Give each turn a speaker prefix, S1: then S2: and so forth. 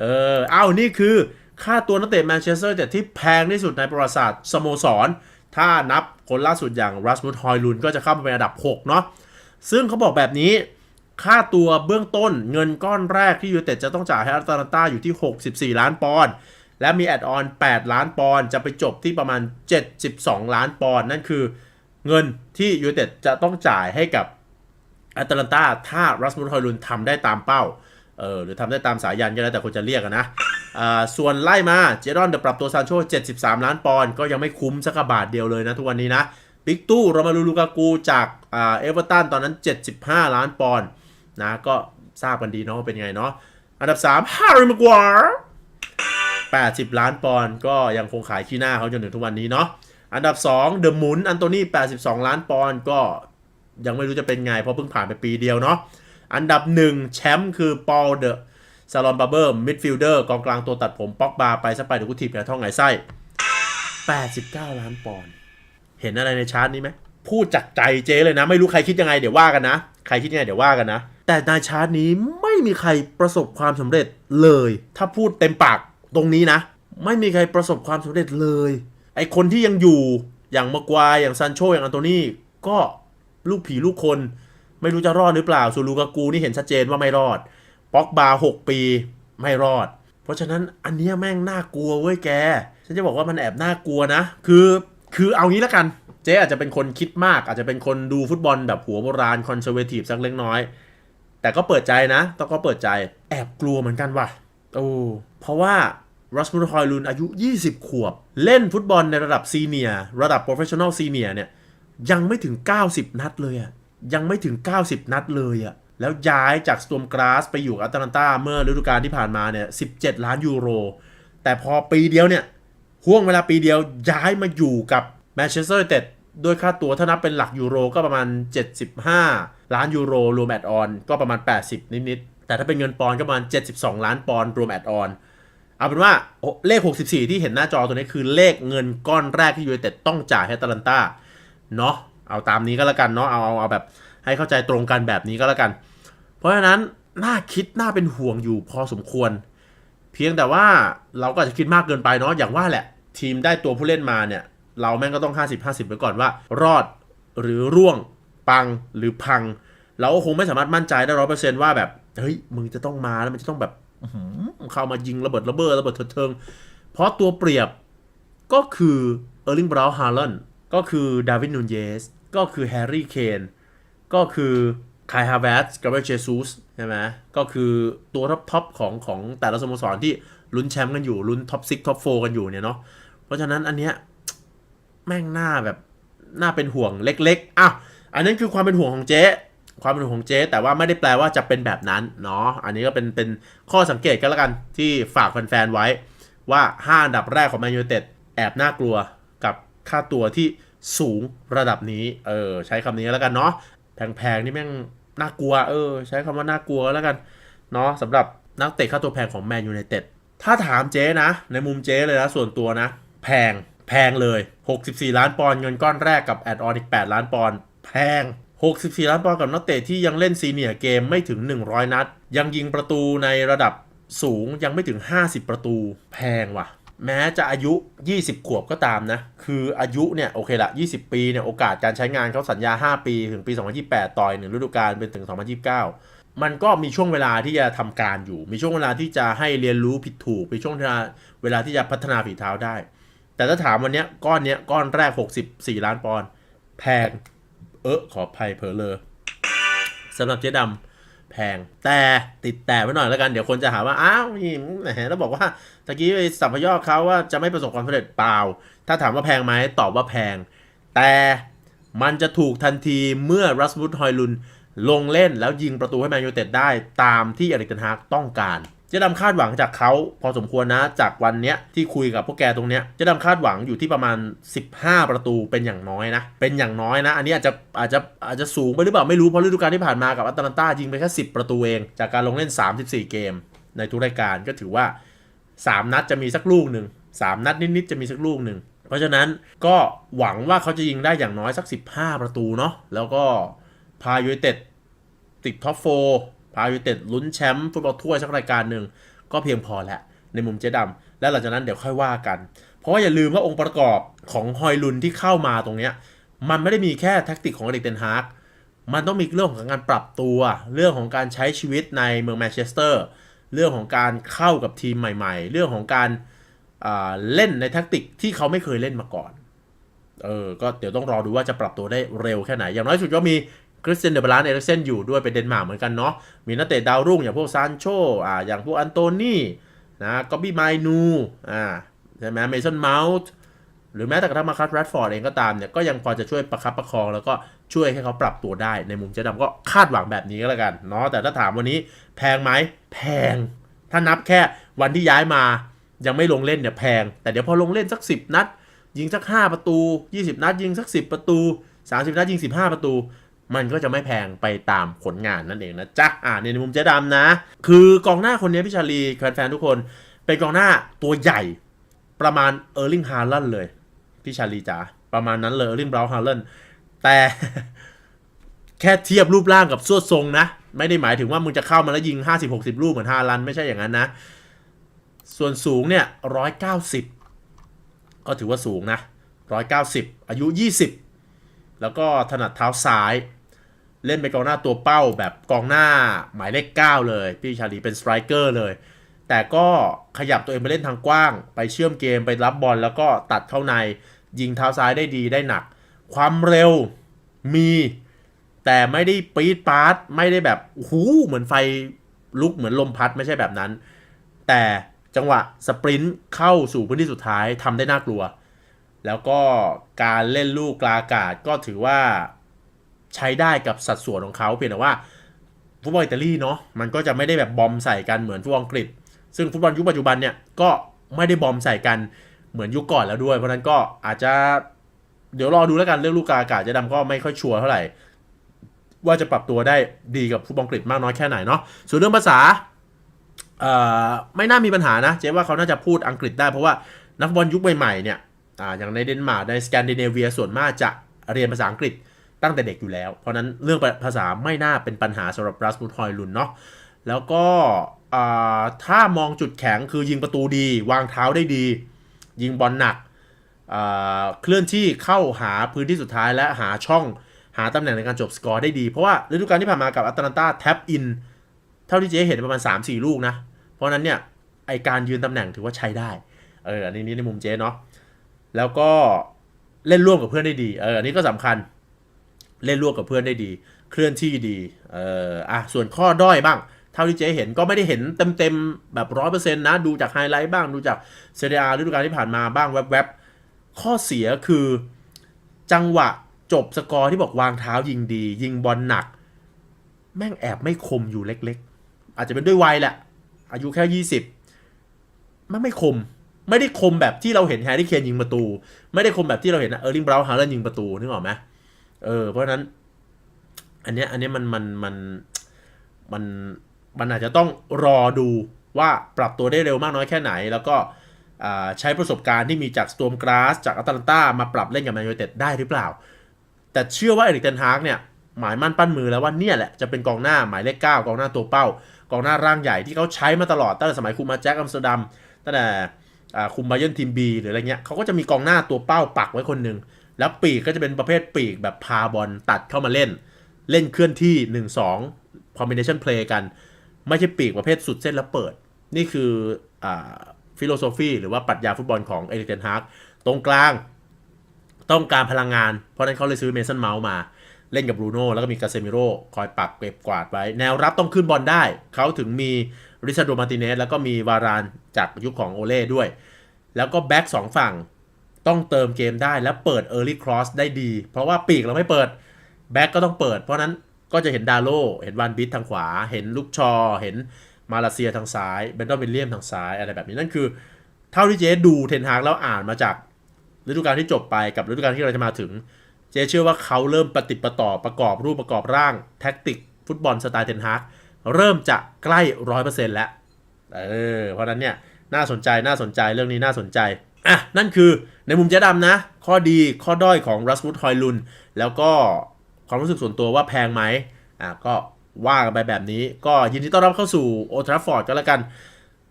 S1: เออเอ้านี่คือค่าตัวนักเตะแมนเชสเตอร์แต่ที่แพงที่สุดในประวัติศาสตร์สโมสร ถ้านับคนล่าสุดอย่างรัสมุดฮอยลุนก็จะเข้ามาเป็นอันดับ 6 เนาะซึ่งเขาบอกแบบนี้ ค่าตัวเบื้องต้นเงินก้อนแรกที่ยูเต็ดจะต้องจ่ายให้อัตแลนตาอยู่ที่ 64 ล้านปอนด์และมีแอดออน 8 ล้านปอนด์จะไปจบที่ประมาณ 72 ล้านปอนด์นั่นคือเงินที่ยูเต็ดจะต้องจ่ายให้กับอัตแลนตาถ้ารัสมุดฮอยลุนทำได้ตามเป้า เออหรือทำได้ตามสายยันก็แล้วแต่คนจะเรียกนะอ่าส่วนไล่มาเจรอนเดอะปรับตัวซานโช73 ล้านปอนด์ก็ยังไม่คุ้มสักบาทเดียวเลยนะทุกวันนี้นะบิ๊กตู้โรมาลูลูกากูจากอ่าเอเวอร์ตันตอนนั้น 75 ล้านปอนด์นะก็ทราบกันดีเนาะเป็นไงเนาะอันดับ3 Harry Maguire 80 ล้านปอนด์ก็ยังคงขายขี้หน้าเขาจนถึงทุกวันนี้เนาะอันดับ2 The หมุนอันโตนี่82 ล้านปอนด์ก็ยังไม่รู้จะเป็นไงเพราะเพิ่งผ่านไปปีเดียวเนาะ อันดับ1แชมป์คือปอลเดอะซาลอนบาร์เบอร์มิดฟิลเดอร์กองกลางตัวตัดผมป็อกบาไปสไปเดอร์กุทีบกระท่องไหไส้ 89 ล้านปอนด์เห็นอะไรในชาร์ตนี้ไหมพูดจากใจเจ๊เลยนะ ไม่รู้ใครคิดยังไงเดี๋ยวว่ากันนะ ใครคิดยังไงเดี๋ยวว่ากันนะ แต่ในชาร์ตนี้ไม่มีใครประสบความสำเร็จเลย ถ้าพูดเต็มปากตรงนี้นะ ไม่มีใครประสบความสำเร็จเลย ไอคนที่ยังอยู่อย่างมากวายอย่างซันโชอย่างอันโตนี่ก็ลูกผีลูกคน ไม่รู้จะรอดหรือเปล่าส่วนลูกากูนี่เห็นชัดเจนว่าไม่รอดป็อกบาหกปีไม่รอด เพราะฉะนั้นอันเนี้ยแม่งน่ากลัวเว้ยแก ฉันจะบอกว่ามันแอบน่ากลัวนะ คือคือเอางี้แล้วกัน เจ๊อาจจะเป็นคนคิดมาก อาจจะเป็นคนดูฟุตบอลแบบหัวโบราณคอนเซอร์เวทีฟสักเล็กน้อย แต่ก็เปิดใจนะต้องก็เปิดใจแอบกลัวเหมือนกันว่ะโอ้เพราะว่ารัสมุดฮอยลุนอายุ 20 ขวบ เล่นฟุตบอลในระดับซีเนียร์ระดับโปรเฟชชั่นอลซีเนียร์เนี่ยยังไม่ถึง 90 นัดเลยอะ ยังไม่ถึง 90 นัดเลยอะแล้วย้ายจากสต r มกราสไปอยู่อัตแลนตาเมื่อฤดูกาลที่ผ่านมาเนี่ย17 ล้านยูโร แต่พอปีเดียวเนี่ยห่วงเวลาปีเดียวย้ายมาอยู่กับแมนเชสเตอร์ยูไนเต็ดด้วยค่าตัวถ้านับเป็นหลักยูโรก็ประมาณ 75 ล้านยูโรรวมแอดออนก็ประมาณ 80 นิดๆแต่ถ้าเป็นเงินปอนก็ประมาณ 72 ล้านปอนรวมแอดออนเอาเป็นว่าเลข 64 ที่เห็นหน้าจอตัวนี้คือเลขเงินก้อนแรกที่ยูไนเต็ดต้องจ่ายให้ตาลันตาเนาะ เอาตามนี้ก็แล้วกันเนาะเอาเอาเอาแบบให้เข้าใจตรงกันแบบนี้ก็แล้วกัน เพราะฉะนั้นน่าคิดน่าเป็นห่วงอยู่พอสมควร เพียงแต่ว่าเราก็จะคิดมากเกินไปเนาะอย่างว่าแหละ ทีมได้ตัวผู้เล่นมาเนี่ย เราแม่งก็ต้อง 50-50 ไปก่อนว่า รอดหรือร่วงปังหรือพัง เราก็คงไม่สามารถมั่นใจได้ร้อยเปอร์เซนต์ว่าแบบเฮ้ยมึงจะต้องมาแล้วมันจะต้องแบบเข้ามายิงระเบิดระเบ้อระเบิดเถิดเทิงเพราะตัวเปรียบก็คือเออร์ลิงบราวน์ฮาร์ลนก็คือดาวิดนูนเยส ก็คือแฮร์รี่เคนก็คือคายฮาเวสกับเบเจซูสใช่ไหมก็คือตัวท็อปท็อปของของแต่ละสโมสรที่ลุ้นแชมป์กันอยู่ลุ้นท็อปซิกท็อปโฟกันอยู่เนี่ยเนาะเพราะฉะนั้นอันเนี้ยแม่งหน้าแบบหน่าเป็นห่วงเล็กๆอ้าวอันนั้นคือความเป็นห่วงของเจ๊ความเป็นห่วงของเจ๊แต่ว่าไม่ได้แปลว่าจะเป็นแบบนั้นเนาะอันนี้ก็เป็นเป็นข้อสังเกตกันแล้วกันที่ฝากแฟนๆไว้ว่า 5 อันดับแรกของแมนยูเต็ดแอบน่ากลัวกับค่าตัวที่ สูงระดับนี้ เออ ใช้คำนี้แล้วกันเนาะแพงๆนี่แม่งน่ากลัว เออ ใช้คำว่าน่ากลัวแล้วกันเนาะสำหรับนักเตะค่าตัวแพงของแมนยูไนเต็ดถ้าถามเจ๊นะ ในมุมเจ๊เลยนะส่วนตัวนะ แพงแพงเลย 64 ล้านปอนด์เงินก้อนแรกกับแอดออนอีก 8 ล้านปอนด์แพง 64 ล้านปอนด์กับนักเตะที่ยังเล่นซีเนียร์เกมไม่ถึง 100 นัด ยังยิงประตูในระดับสูงยังไม่ถึง 50 ประตู แพงว่ะ แม้จะอายุ 20 ขวบก็ตามนะ คืออายุเนี่ยโอเคละ 20 ปีเนี่ยโอกาสการใช้งานเขาสัญญา 5 ปี ถึงปี 2028 ต่อยหนึ่งฤดูกาลเป็นถึง 2029 มันก็มีช่วงเวลาที่จะทำการอยู่ มีช่วงเวลาที่จะให้เรียนรู้ผิดถูก มีช่วงเวลาเวลาที่จะพัฒนาฝีเท้าได้ แต่ถ้าถามวันเนี้ยก้อนเนี้ยก้อนแรก 64 ล้านปอนด์แพง เออขออภัยเพอเลยสำหรับเจ๊ดำ พง แต่ติดแต่ไว้หน่อยแล้วกัน เดี๋ยวคนจะหาว่า อ้าวนี่แหมแล้วบอกว่าตะกี้ไปสัมพยอกเขาว่าจะไม่ประสบความสำเร็จเปล่า ถ้าถามว่าแพงไหมตอบว่าแพง แต่มันจะถูกทันทีเมื่อรัสมุตฮอยลุนลงเล่นแล้วยิงประตูให้แมนยูเต็ดได้ตามที่อริกเทนฮากต้องการ เจ๊ดำคาดหวังจากเขาพอสมควรนะ จากวันเนี้ยที่คุยกับพวกแกตรงเนี้ยเจ๊ดำคาดหวังอยู่ที่ประมาณ 15 ประตูเป็นอย่างน้อยนะ เป็นอย่างน้อยนะ อันนี้อาจจะอาจจะอาจจะสูงไปหรือเปล่าไม่รู้เพราะฤดูกาลที่ผ่านมากับอัตแลนตายิงไปแค่ 10 ประตูเอง จากการลงเล่น 34 เกม ในทุกรายการก็ถือว่า 3 นัดจะมีสักลูกหนึ่ง3 นัดนิดๆจะมีสักลูกหนึ่งเพราะฉะนั้นก็หวังว่าเขาจะยิงได้อย่างน้อยสัก 15 ประตูเนาะแล้วก็พายูเต็ดติดท็อปโฟ พายูเต็ดลุ้นแชมป์ฟุตบอลถ้วยสักรายการหนึ่งก็เพียงพอแล้วในมุมเจ๊ดำแล้วหลังจากนั้นเดี๋ยวค่อยว่ากัน เพราะว่าอย่าลืมว่าองค์ประกอบของฮอยลุนที่เข้ามาตรงเนี้ยมันไม่ได้มีแค่แท็กติกของอเด็กเทนฮาร์กมันต้องมีเรื่องของการปรับตัว เรื่องของการใช้ชีวิตในเมืองแมนเชสเตอร์ เรื่องของการเข้ากับทีมใหม่ ๆ เรื่องของการอ่าเล่นในแท็กติกที่เขาไม่เคยเล่นมาก่อน เออ ก็เดี๋ยวต้องรอดูว่าจะปรับตัวได้เร็วแค่ไหน อย่างน้อยสุดก็มี คริสเตียนเดบรานเอริกเซนอยู่ด้วยเป็นเดนมาร์กเหมือนกันเนาะมีนักเตะดาวรุ่งอย่างพวกซานโชอ่าอย่างพวกอันโตนี่นะก็บี้ไมนูอ่าใช่ไหมเมสันเมาส์หรือแม้แต่กระทั่งมาคัสแรดฟอร์ดเองก็ตามเนี่ยก็ยังพอจะช่วยประคับประคองแล้วก็ช่วยให้เขาปรับตัวได้ ในมุมเจ๊ดำก็คาดหวังแบบนี้ก็แล้วกันเนาะแต่ถ้าถามวันนี้แพงไหมแพง ถ้านับแค่วันที่ย้ายมายังไม่ลงเล่นเนี่ยแพง แต่เดี๋ยวพอลงเล่นสัก 10 นัด ยิงสัก 5 ประตู 20 นัด ยิงสัก 10 ประตู 30 นัดยิง 15 ประตู มันก็จะไม่แพงไปตามผลงานนั่นเองนะจ๊ะอ่าในมุมเจ๊ดำนะ คือกองหน้าคนนี้พี่ชาลีแฟนๆทุกคน เป็นกองหน้าตัวใหญ่ประมาณเออร์ลิงฮาร์ลันเลยพี่ชาลีจ๋าประมาณนั้นเลยเออร์ลิงบราวน์ฮาร์ลันแต่แค่เทียบรูปร่างกับสวดทรงนะ ไม่ได้หมายถึงว่ามึงจะเข้ามาแล้วยิง 50-60 ลูกเหมือนฮาลันไม่ใช่อย่างนั้นนะ ส่วนสูงเนี่ย 190 ก็ถือว่าสูงนะ 190 อายุ 20 แล้วก็ถนัดเท้าซ้าย เล่นเป็นกองหน้าตัวเป้าแบบกองหน้าหมายเลข 9 เลย พี่ชาลีเป็นสไตรเกอร์เลย แต่ก็ขยับตัวเองไปเล่นทางกว้าง ไปเชื่อมเกมไปรับบอลแล้วก็ตัดเข้าในยิงเท้าซ้ายได้ดีได้หนัก ความเร็วมี แต่ไม่ได้ปี๊ดปาร์ตไม่ได้แบบหูเหมือนไฟลุกเหมือนลมพัดไม่ใช่แบบนั้น แต่จังหวะสปรินต์เข้าสู่พื้นที่สุดท้ายทำได้น่ากลัว แล้วก็การเล่นลูกกลาอากาศก็ถือว่า ใช้ได้กับสัดส่วนของเขาเพียงแต่ว่าฟุตบอลอิตาลีเนาะมันก็จะไม่ได้แบบบอมใส่กันเหมือนฟุตบอลอังกฤษ ซึ่งฟุตบอลยุคปัจจุบันเนี่ยก็ไม่ได้บอมใส่กันเหมือนยุคก่อนแล้วด้วย เพราะนั้นก็อาจจะเดี๋ยวรอดูแล้วกันเรื่องลูกกาอากาศจะดำก็ไม่ค่อยชัวร์เท่าไหร่ ว่าจะปรับตัวได้ดีกับฟุตบอลอังกฤษมากน้อยแค่ไหนเนาะส่วนเรื่องภาษาไม่น่ามีปัญหานะ เจ๊ว่าเขาน่าจะพูดอังกฤษได้เพราะว่านักบอลยุคใหม่ๆเนี่ยออย่างในเดนมาร์กในสแกนดิเนเวียส่วนมากจะเรียนภาษาอังกฤษ ตั้งแต่เด็กอยู่แล้ว เพราะนั้นเรื่องภาษาไม่น่าเป็นปัญหาสำหรับรัสมุทฮอยลุนเนาะแล้วก็ถ้ามองจุดแข็งคือยิงประตูดี วางเท้าได้ดี ยิงบอลหนักเคลื่อนที่เข้าหาพื้นที่สุดท้ายและหาช่องหาตำแหน่งในการจบสกอร์ได้ดี เพราะว่าฤดูกาลที่ผ่านมากับอัตแลนตาแท็บอินเท่าที่เจ๊เห็นประมาณ 3-4 ลูกนะ เพราะฉะนั้นเนี่ยไอการยืนตำแหน่งถือว่าใช้ได้ เอออันนี้ในมุมเจ๊เนาะแล้วก็เล่นร่วมกับเพื่อนได้ดี เอออันนี้ก็สำคัญ เล่นร่วมกับเพื่อนได้ดี เคลื่อนที่ดี เอออะส่วนข้อด้อยบ้าง เท่าที่เจ๊เห็นก็ไม่ได้เห็นเต็มๆ แบบร้อยเปอร์เซ็นต์นะ ดูจากไฮไลท์บ้าง ดูจากเซเรียฤดูกาลที่ผ่านมาบ้างแวบๆ ข้อเสียคือ จังหวะจบสกอร์ที่บอกวางเท้ายิงดี ยิงบอลหนัก แม่งแอบไม่คมอยู่เล็กๆ อาจจะเป็นด้วยวัยแหละ อายุแค่ยี่สิบมันไม่คมไม่ได้คมแบบที่เราเห็นแฮร์รี่เคนยิงประตู ไม่ได้คมแบบที่เราเห็นเออร์ลิงบราวน์ฮาร์เลนยิงประตูนึกออกไหม เออ เพราะฉะนั้น อันเนี้ยอันเนี้ยมันมันมันมันมันอาจจะต้องรอดูว่าปรับตัวได้เร็วมากน้อยแค่ไหน แล้วก็ใช้ประสบการณ์ที่มีจากสต r มกราสจากอัตแลนตามาปรับเล่นกับแมนยูเต็ดได้หรือเปล่า แต่เชื่อว่าเอริกเทนฮากเนี่ยหมายมั่นปั้นมือแล้วว่าเนี่ยแหละจะเป็นกองหน้าหมายเลขเก้ากองหน้าตัวเป้า กองหน้าร่างใหญ่ที่เขาใช้มาตลอดตั้งแต่สมัยคุมมาแจ็คอัมสเตอร์ดัมตั้งแต่คุมบาเยนทีมบีหรืออะไรเงี้ยเขาก็จะมีกองหน้าตัวเป้าปักไว้คนหนึ่ง แล้วปีกก็จะเป็นประเภทปีกแบบพาบอลตัดเข้ามาเล่น เล่นเคลื่อนที่ 1-2 combination play กัน ไม่ใช่ปีกประเภทสุดเส้นแล้วเปิด นี่คืออฟิโลโซฟีหรือว่าปรัชญาฟุตบอลของเอริกเทนฮากตรงกลางต้องการพลังงาน เพราะนั้นเขาเลยซื้อเมสันเมาส์มา เล่นกับบรูโน่แล้วก็มีกาเซมิโร่คอยปักเก็บกวาดไว้ แนวรับต้องขึ้นบอลได้ เขาถึงมีริชาร์โดมาติเนสแล้วก็มีวารานจากยุคของโอเล่ด้วย แล้วก็แบ็กสองฝั่ง ต้องเติมเกมได้และเปิด Early Cross ได้ดี เพราะว่าปีกเราไม่เปิดแบ็กก็ต้องเปิด เพราะนั้นก็จะเห็นดาโลเห็นวานบิททางขวา เห็นลูกชอ เห็นมาเลเซียทางซ้ายเบนดอนเบลเลียมทางซ้ายอะไรแบบนี้นั่นคือเท่าที่เจ๊ดูเทนฮากแล้วอ่านมาจากฤดูกาลที่จบไปกับฤดูกาลที่เราจะมาถึง เจ๊เชื่อว่าเขาเริ่มปฏิประต่อประกอบรูปประกอบร่างแท็กติก ฟุตบอลสไตล์เทนฮากเริ่มจะใกล้ร้อยเปอร์เซ็นต์แล้วเออเพราะนั้นเนี่ยน่าสนใจน่าสนใจเรื่องนี้น่าสนใจ อะนั่นคือในมุมเจ๊ดำนะ ข้อดีข้อด้อยของรัสมุสฮอยลุน แล้วก็ความรู้สึกส่วนตัวว่าแพงไหมอะก็ว่ากันไปแบบนี้ก็ยินดีต้อนรับเข้าสู่โอทราฟอร์ดก็แล้วกัน